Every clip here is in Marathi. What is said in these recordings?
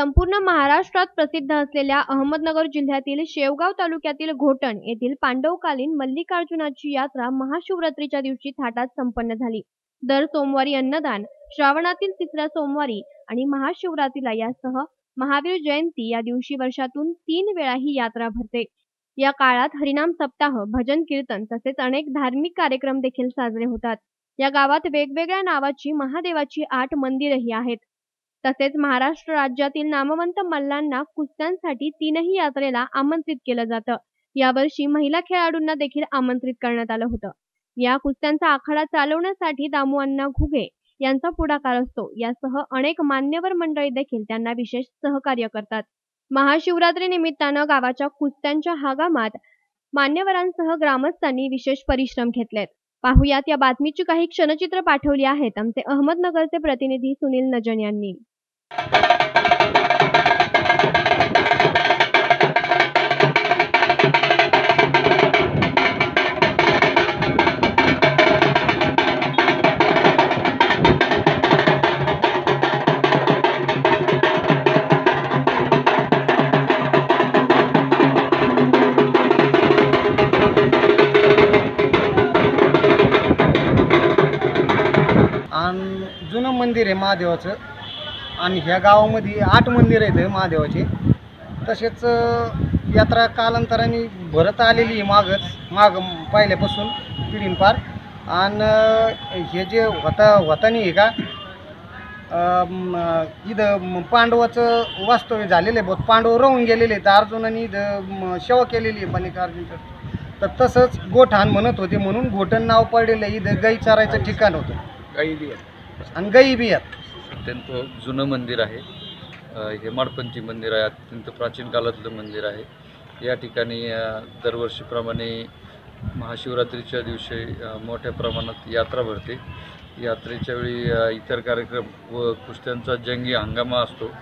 संपूर्ण महाराष्ट्रात प्रसिद्ध असलेल्या अहमदनगर जिल्ह्यातील शेवगाव तालुक्यातील घोटण येथील पांडवकालीन मल्लिकार्जुनाची यात्रा महाशिवरात्रीच्या दिवशी थाटात संपन्न झाली. दर सोमवारी अन्नदान श्रावणातील तिसऱ्या सोमवारी आणि महाशिवरात्रीला यासह महावीर जयंती या दिवशी वर्षातून तीन वेळा ही यात्रा भरते. या काळात हरिनाम सप्ताह भजन कीर्तन तसेच अनेक धार्मिक कार्यक्रम देखील साजरे होतात. या गावात वेगवेगळ्या नावाची महादेवाची आठ मंदिरही आहेत. तसेच महाराष्ट्र राज्यातील नामवंत मल्लांना कुस्त्यांसाठी तीनही यात्रेला आमंत्रित केलं जातं. यावर्षी महिला खेळाडूंना देखील आमंत्रित करण्यात आलं होतं. या कुस्त्यांचा आखाडा चालवण्यासाठी दामू अण्णा घुगे यांचा पुढाकार असतो. यासह अनेक मान्यवर मंडळी देखील त्यांना विशेष सहकार्य करतात. महाशिवरात्री निमित्तानं गावाच्या कुस्त्यांच्या हंगामात मान्यवरांसह ग्रामस्थांनी विशेष परिश्रम घेतलेत. पाहुयात या बातमीची काही क्षणचित्र पाठवली आहेत. आमचे अहमदनगरचे प्रतिनिधी सुनील नजन यांनी. जुनं मंदिर आहे महादेवाचं. आणि ह्या गावामध्ये आठ मंदिर आहेत महादेवाचे. तसेच यात्रा कालांतराने भरत आलेली आहे मागच माग पहिल्यापासून पिढींपार आणि हे जे होता होतानी आहे का इथं पांडवाचं वास्तव्य झालेलं आहे. बहुत पांडव राहून गेलेले आहेत. अर्जुनाने इथं सेवा केलेली आहे मल्लिकार्जुनचं. तर तसंच गोठाण म्हणत होते म्हणून गोठण नाव पडलेलं आहे. इथं गाई चरायचं ठिकाण होतं. गाई बी आणि बी आहेत. अत्यंत जुनं मंदिर आहे. अ, हे मंदिर आहे अत्यंत प्राचीन काळातलं मंदिर आहे. या ठिकाणी अ, दरवर्षीप्रमाणे महाशिवरात्रीच्या दिवशी अ, मोठ्या प्रमाणात यात्रा भरते. यात्रेच्या वेळी अ, इतर कार्यक्रम व कुस्त्यांचा जंगी हंगामा असतो.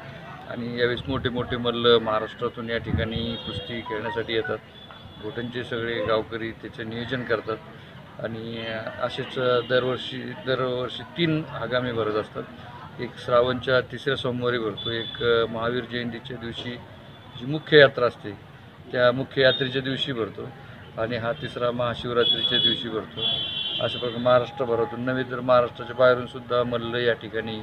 आणि यावेळेस मोठे मोठे मल्ल महाराष्ट्रातून या ठिकाणी कुस्ती खेळण्यासाठी येतात. घोटंचे सगळे गावकरी त्याचे नियोजन करतात. आणि असेच दरवर्षी दरवर्षी तीन आगामी भरत असतात. एक श्रावणच्या तिसऱ्या सोमवारी भरतो एक महावीर जयंतीच्या दिवशी जी मुख्य यात्रा असते त्या मुख्य यात्रेच्या दिवशी भरतो आणि हा तिसरा महाशिवरात्रीच्या दिवशी भरतो. अशा प्रकारे महाराष्ट्रभरातून नव्हे तर महाराष्ट्राच्या बाहेरूनसुद्धा मल्ल या ठिकाणी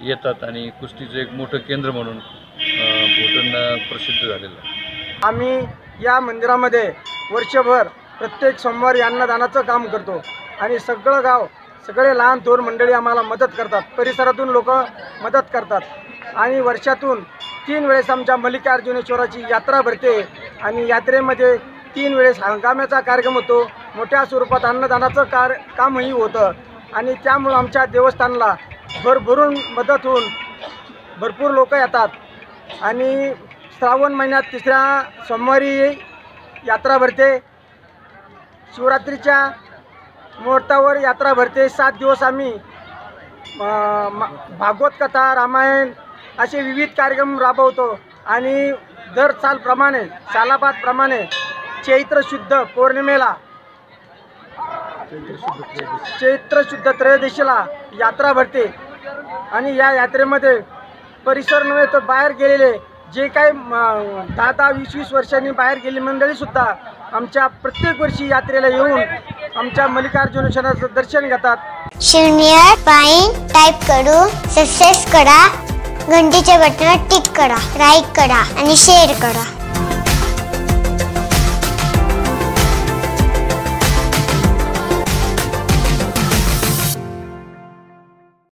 येतात आणि कुस्तीचं एक मोठं केंद्र म्हणून अ, प्रसिद्ध झालेलं आहे. आम्ही या मंदिरामध्ये वर्षभर प्रत्येक सोमवारी अन्नदानाचं काम करतो. आणि सगळं गाव सगळे लहान थोर मंडळी आम्हाला मदत करतात. परिसरातून लोक मदत करतात. आणि वर्षातून तीन वेळेस आमच्या मल्लिकार्जुनेश्वराची यात्रा भरते. आणि यात्रेमध्ये तीन वेळेस हंगामाचा कार्यक्रम होतो. मोठ्या स्वरूपात अन्नदानाचं कार कामही होतं. आणि त्यामुळं आमच्या देवस्थानला भरभरून मदत होऊन भरपूर लोक येतात. आणि श्रावण महिन्यात तिसऱ्या सोमवारी यात्रा भरते. शिवरात्रीच्या मुहूर्तावर यात्रा भरते. सात दिवस आम्ही भागवत कथा रामायण असे विविध कार्यक्रम राबवतो. आणि दर सालप्रमाणे सालाबादप्रमाणे चैत्र शुद्ध पौर्णिमेला चैत्र शुद्ध त्रयोदशीला यात्रा भरते. आणि या यात्रेमध्ये परिसर नव्हे तर बाहेर गेलेले जे काही दहा दहा वीस वीस वर्षांनी बाहेर गेलेली मंडळीसुद्धा आमच्या प्रत्येक वर्षी यात्रेला येऊन आमच्या मल्लिकार्जुनेश्वराचं दर्शन घेतात. शिवनियर पाईन टाईप करून सक्सेस करा घंटीच्या बटनावर टिक करा लाईक करा आणि शेअर करा.